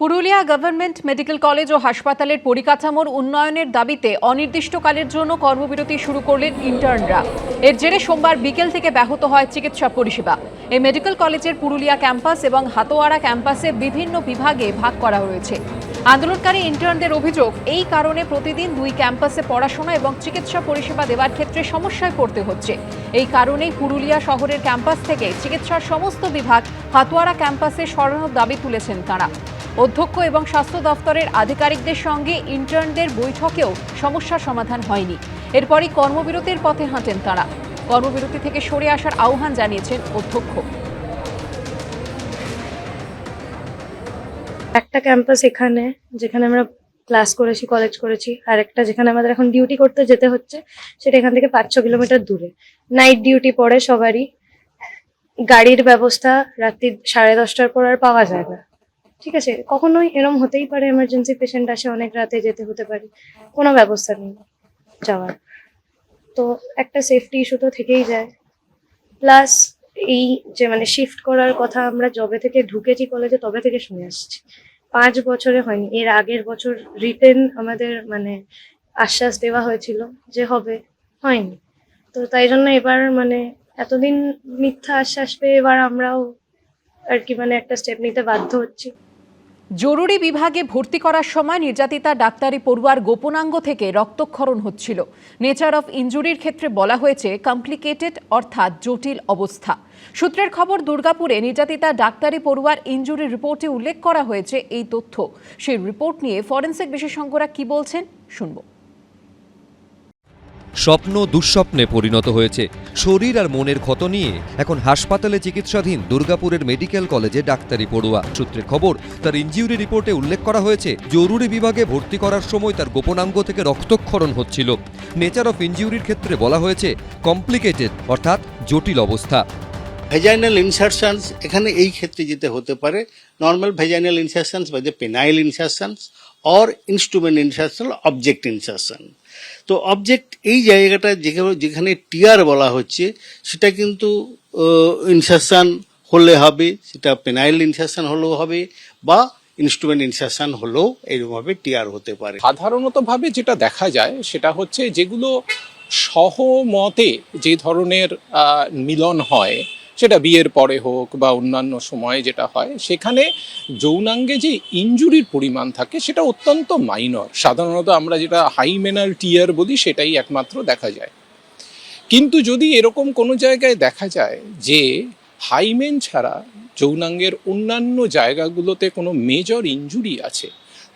Purulia government medical college ও হাসপাতালের পরিকাঠামোর উন্নয়নের দাবিতে অনির্দিষ্টকালের জন্য কর্মবিরতি শুরু করলেন ইন্টার্নরা। এর জেরে সোমবার বিকেল থেকে ব্যাহত হয় চিকিৎসা পরিষেবা। এই মেডিকেল কলেজের পুরুলিয়া ক্যাম্পাস এবং হাতোয়ারা ক্যাম্পাসে বিভিন্ন বিভাগে ভাগ করা হয়েছে। আন্দোলনকারী ইন্টার্নদের অভিযোগ, এই কারণে প্রতিদিন দুই ক্যাম্পাসে পড়াশোনা এবং চিকিৎসা পরিষেবা দেওয়ার ক্ষেত্রে সমস্যায় পড়তে হচ্ছে। এই কারণেই পুরুলিয়া শহরের ক্যাম্পাস থেকে চিকিৎসার সমস্ত বিভাগ হাতোয়ারা ক্যাম্পাসে সরানোর দাবি তুলেছেন তাঁরা। অধ্যক্ষ এবং স্বাস্থ্য দফতরের আধিকারিকদের সঙ্গে ইন্টার্নদের বৈঠকেও সমস্যার সমাধান হয়নি। এরপরই কর্মবিরতির পথে হাঁটেন তারা। কর্মবিরতি থেকে সরে আসার আহ্বান জানিয়েছেন অধ্যক্ষ। একটা ক্যাম্পাস এখানে, যেখানে আমরা ক্লাস করেছি কলেজ করেছি, আর একটা যেখানে আমাদের এখন ডিউটি করতে যেতে হচ্ছে, সেটা এখান থেকে পাঁচ ছ কিলোমিটার দূরে। নাইট ডিউটি পড়ে সবারই। গাড়ির ব্যবস্থা রাত্রি সাড়ে দশটার পর আর পাওয়া যায় না। ঠিক আছে, কখনোই এরম হতেই পারে এমার্জেন্সি পেশেন্ট আসে অনেক রাতে যেতে হতে পারে, কোনো ব্যবস্থা নেই যাওয়ার। তো একটা সেফটি ইস্যু তো থেকেই যায়। প্লাস এই যে মানে শিফট করার কথা আমরা যবে থেকে ঢুকেছি কলেজে তবে থেকে শুনে আসছি। পাঁচ বছরে হয়নি, এর আগের বছর রিটেন আমাদের মানে আশ্বাস দেওয়া হয়েছিল যে হবে, হয়নি। তো তাই জন্য এবার মানে এতদিন মিথ্যা আশ্বাস পেয়ে এবার আমরাও আর কি মানে একটা স্টেপ নিতে বাধ্য হচ্ছি। জরুরি বিভাগে ভর্তি করার সময় নির্যাতিতা, ডাক্তারি, পড়ুয়ার গোপনাঙ্গ থেকে রক্তক্ষরণ হচ্ছিল। নেচার অফ ইঞ্জুরির ক্ষেত্রে বলা হয়েছে, কমপ্লিকেটেড অর্থাৎ জটিল অবস্থা। সূত্রের খবর, দুর্গাপুরে নির্যাতিতা, ডাক্তারি, পড়ুয়ার ইঞ্জুরি রিপোর্টে উল্লেখ করা হয়েছে এই তথ্য। সেই রিপোর্ট নিয়ে ফরেন্সিক বিশেষজ্ঞরা কি বলছেন, শুনব। স্বপ্ন দুঃস্বপ্নে পরিণত হয়েছে। শরীর আর মনের ক্ষত নিয়ে এখন হাসপাতালে চিকিৎসাধীন দুর্গাপুরের মেডিকেল কলেজে ডাক্তারি পড়ুয়া। সূত্রে খবর, তার ইনজিউরি রিপোর্টে উল্লেখ করা হয়েছে, জরুরি বিভাগে ভর্তি করার সময় তার গোপনাঙ্গ থেকে রক্তক্ষরণ হচ্ছিল। নেচার অফ ইনজিউরির ক্ষেত্রে বলা হয়েছে, কমপ্লিকেটেড, অর্থাৎ জটিল অবস্থা। ভেজাইনাল ইনসারশনস এখানে এই ক্ষেত্রে যেতে হতে পারে নর্মাল ভেজাইনাল ইনসারশনস বা যে penile insertions or instrument insertion object insertion তো অবজেক্ট এই জায়গাটা যেখানে টিয়ার বলা হচ্ছে, সেটা কিন্তু ইনসারশন হলে হবে, সেটা পেনাইল ইনসারশন হলেও হবে, বা ইনস্ট্রুমেন্ট ইনসারশন হলেও এরকমভাবে টিয়ার হতে পারে। সাধারণতভাবে যেটা দেখা যায়, সেটা হচ্ছে যেগুলো সহমতে যে ধরনের মিলন হয় সেটা বিয়ের পরে হোক বা অন্যান্য সময়ে যেটা হয়, সেখানে যৌনাঙ্গে যে ইনজুরির পরিমাণ থাকে, সেটা অত্যন্ত মাইনর সাধারণত আমরা যেটা হাইমেনাল টিয়ার বলি, সেটাই একমাত্র দেখা যায়। কিন্তু যদি এরকম কোনো জায়গায় দেখা যায় যে হাইমেন ছাড়া যৌনাঙ্গের অন্যান্য জায়গাগুলোতে কোনো মেজর ইনজুরি আছে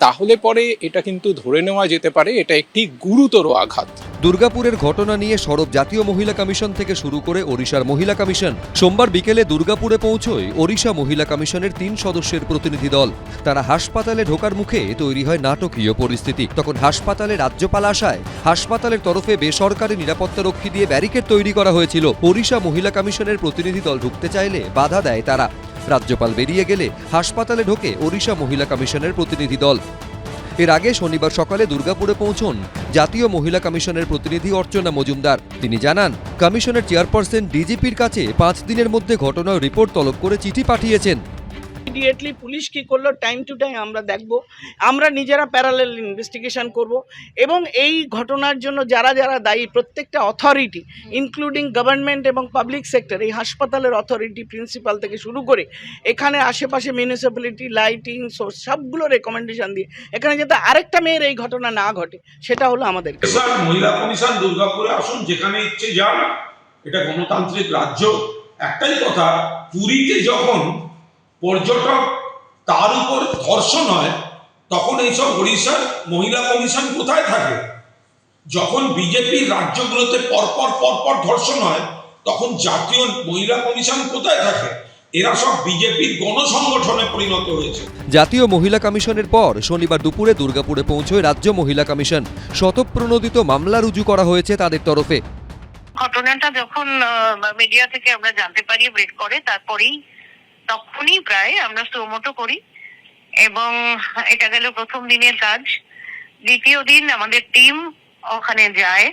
তাহলে পরে এটা কিন্তু ধরে নেওয়া যেতে পারে, এটা একটি গুরুতর আঘাত। দুর্গাপুরের ঘটনা নিয়ে সরব জাতীয় মহিলা কমিশন থেকে শুরু করে ওড়িশার মহিলা কমিশন। সোমবার বিকেলে দুর্গাপুরে পৌঁছয় ওড়িশা মহিলা কমিশনের তিন সদস্যের প্রতিনিধি দল। তারা হাসপাতালে ঢোকার মুখে তৈরি হয় নাটকীয় পরিস্থিতি। তখন হাসপাতালে রাজ্যপাল আসায় হাসপাতালের তরফে বেসরকারি নিরাপত্তারক্ষী দিয়ে ব্যারিকেড তৈরি করা হয়েছিল। ওড়িশা মহিলা কমিশনের প্রতিনিধি দল ঢুকতে চাইলে বাধা দেয় তারা। রাজ্যপাল বেরিয়ে গেলে হাসপাতালে ঢোকে ওড়িশা মহিলা কমিশনের প্রতিনিধি দল। এর আগে শনিবার সকালে দুর্গাপুরে পৌঁছন জাতীয় মহিলা কমিশনের প্রতিনিধি অর্চনা মজুমদার। তিনি জানান, কমিশনের চেয়ারপারসন ডিজিপির কাছে পাঁচ দিনের মধ্যে ঘটনার রিপোর্ট তলব করে চিঠি পাঠিয়েছেন। ইমিডিয়েটলি পুলিশ কি করল টাইম টু টাইম আমরা দেখব। আমরা নিজেরা প্যারালেল ইনভেস্টিগেশন করব এবং এই ঘটনার জন্য যারা যারা দায়ী প্রত্যেকটা অথরিটি ইনক্লুডিং গভর্নমেন্ট এবং পাবলিক সেক্টর এই হাসপাতালের অথরিটি প্রিন্সিপাল থেকে শুরু করে এখানে আশেপাশে মিউনিসিপ্যালিটি লাইটিং সোর্স সবগুলো রেকমেন্ডেশন দিয়ে এখানে যাতে আরেকটা মেয়ের এই ঘটনা না ঘটে সেটা হলো আমাদের মহিলা কমিশন দুর্গাপুরে আসুন যেখানে ইচ্ছে যান এটা গণতান্ত্রিক রাজ্য একটাই কথা পুরীতে যখন পর্যটক তার উপর ধর্ষণ হয় তখন এইসব ওড়িশার মহিলা কমিশন কোথায় থাকে? যখন বিজেপির রাজ্যগুলোতে পরপর পরপর ধর্ষণ হয় তখন জাতীয় মহিলা কমিশন কোথায় থাকে? এরা সব বিজেপির গণসংগঠনে পরিণত হয়েছে। জাতীয় মহিলা কমিশনের পর শনিবার দুপুরে দুর্গাপুরে পৌঁছয় রাজ্য মহিলা কমিশন। শতপ্রণোদিত মামলা রুজু করা হয়েছে তাদের তরফে। ঘটনাটা যখন মিডিয়া থেকে আমরা জানতে পারি ব্রেক করে তারপরেই তখনই প্রায় আমরা সুমোটো করি। এবং এটা গেল প্রথম দিনের কাজ। দ্বিতীয় দিন আমাদের টিম ওখানে যায়।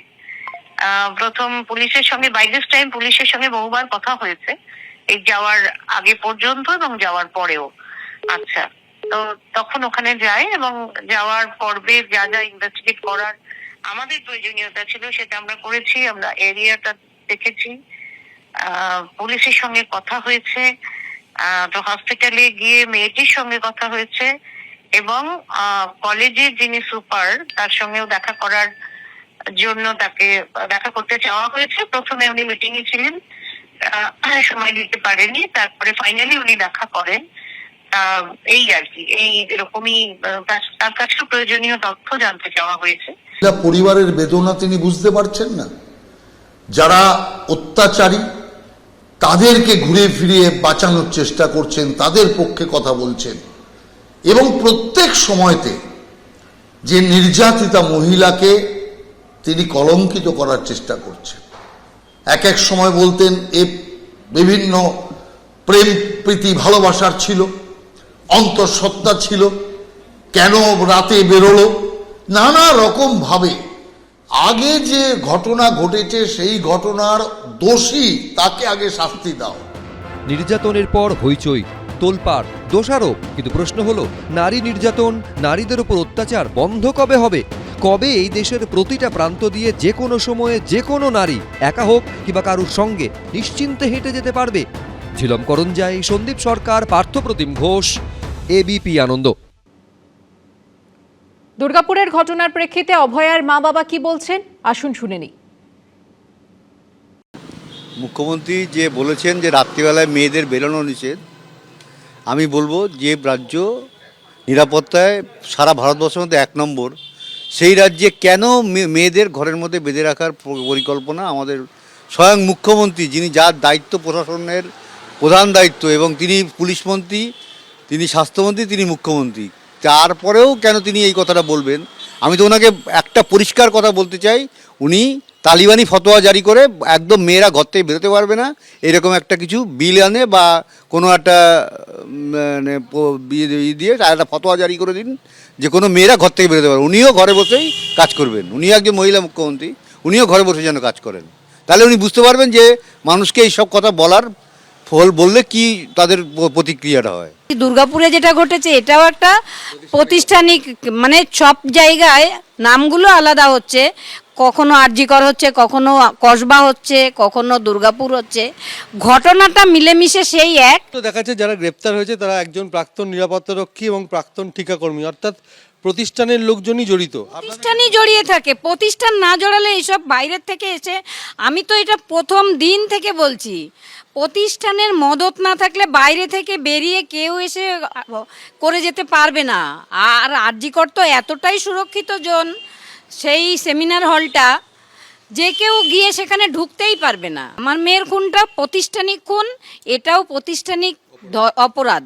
প্রথম পুলিশের সঙ্গে বাই দিস টাইম পুলিশের সঙ্গে বহুবার কথা হয়েছে। এই যাওয়ার আগে পর্যন্ত এবং যাওয়ার পরেও। আচ্ছা তো তখন ওখানে যাই এবং যাওয়ার পর্বে যা যা ইনভেস্টিগেট করার আমাদের প্রয়োজনীয়তা ছিল সেটা আমরা করেছি। আমরা এরিয়াটা দেখেছি। পুলিশের সঙ্গে কথা হয়েছে। তো হসপিটালে গিয়ে মেয়েটির সঙ্গে কথা হয়েছে এবং কলেজের যিনি সুপার তার সঙ্গেও দেখা করার জন্য তাকে, দেখা করতে চাওয়া হয়েছে। প্রথমে উনি মিটিং এ ছিলেন। সময় দিতে পারেনি। তারপরে ফাইনালি উনি দেখা করেন। এই আর কি। এই এরকমই তার- কাছেও প্রয়োজনীয় তথ্য জানতে চাওয়া হয়েছে। পরিবারের বেদনা তিনি বুঝতে পারছেন না? যারা অত্যাচারী তাদেরকে ঘুরে ফিরিয়ে বাঁচানোর চেষ্টা করছেন, তাদের পক্ষে কথা বলছেন। এবং প্রত্যেক সময়তে যে নির্যাতিতা মহিলাকে তিনি কলঙ্কিত করার চেষ্টা করছেন। এক এক সময় বলতেন, এ বিভিন্ন প্রেম প্রীতি ভালোবাসার ছিল, অন্তঃসত্ত্বা ছিল, কেন রাতে বেরোলো? নানা রকম ভাবে আগে যে ঘটনা ঘটেছে, সেই ঘটনার দোষী তাকে আগে শাস্তি দাও। নির্যাতনের পর হইচই, তোলপাড়, দোষারোপ। কিন্তু প্রশ্ন হলো, নারী নির্যাতন, নারীদের উপর অত্যাচার বন্ধ কবে হবে? কবে এই দেশের প্রতিটা প্রান্ত দিয়ে যে কোনো সময়ে যে কোনো নারী একা হোক কিংবা কারুর সঙ্গে নিশ্চিন্তে হেঁটে যেতে পারবে? ঝিলম করঞ্জাই সন্দীপ সরকার, পার্থপ্রতিম ঘোষ এবিপি আনন্দ। দুর্গাপুরের ঘটনার প্রেক্ষিতে অভয়ার মা বাবা কি বলছেন? আসুন শুনে নিই। মুখ্যমন্ত্রী যে বলেছেন যে রাত্রিবেলায় মেয়েদের বেরোনো নিষেধ, আমি বলব যে রাজ্য নিরাপত্তায় সারা ভারতবর্ষের মধ্যে এক নম্বর। সেই রাজ্যে কেন মেয়েদের ঘরের মধ্যে বেঁধে রাখার পরিকল্পনা আমাদের স্বয়ং মুখ্যমন্ত্রী, যিনি যার দায়িত্ব প্রশাসনের প্রধান দায়িত্ব এবং তিনি পুলিশ মন্ত্রী, তিনি স্বাস্থ্যমন্ত্রী, তিনি মুখ্যমন্ত্রী। তারপরেও কেন তিনি এই কথাটা বলবেন? আমি তো ওনাকে একটা পরিষ্কার কথা বলতে চাই। উনি তালিবানি ফতোয়া জারি করে একদম মেয়েরা ঘর থেকে বেরোতে পারবে না। এরকম একটা কিছু বিল আনে বা কোনো একটা মানে বিয়ে দিয়ে- তার একটা ফতোয়া জারি করে দিন যে কোনো মেয়েরা ঘর থেকে বেরোতে পারবে। উনিও ঘরে বসেই কাজ করবেন। উনিও একজন মহিলা মুখ্যমন্ত্রী। উনিও ঘরে বসে যেন কাজ করেন। তাহলে উনি বুঝতে পারবেন যে মানুষকে এইসব কথা বলার ফল বললে কি তাদের প্রতিক্রিয়াটা হয়? দুর্গাপুরে যেটা ঘটেছে এটাও একটা প্রতিষ্ঠানিক মানে সব জায়গায় নামগুলো আলাদা হচ্ছে। কখনো আরজিকর হচ্ছে কখনো কসবা হচ্ছে কখনো দুর্গাপুর হচ্ছে। ঘটনাটা মিলেমিশে সেই এক। তো দেখা যাচ্ছে যারা গ্রেপ্তার হয়েছে তারা একজন প্রাক্তন নিরাপত্তারক্ষী এবং প্রাক্তন ঠিকাকর্মী। অর্থাৎ প্রতিষ্ঠানের লোকজনই জড়িত। প্রতিষ্ঠানই জড়িয়ে থাকে। প্রতিষ্ঠান না জড়ালে এইসব বাইরের থেকে এসে আমি তো এটা প্রথম দিন থেকে বলছি। প্রতিষ্ঠানের মদত না থাকলে বাইরে থেকে বেরিয়ে কেউ এসে করে যেতে পারবে না। আর আরজিকর তো এতটাই সুরক্ষিত জন, সেই সেমিনার হলটা, যে কেউ গিয়ে সেখানে ঢুকতেই পারবে না। আমার মেয়ের খুনটা প্রতিষ্ঠানিক খুন, এটাও প্রতিষ্ঠানিক অপরাধ।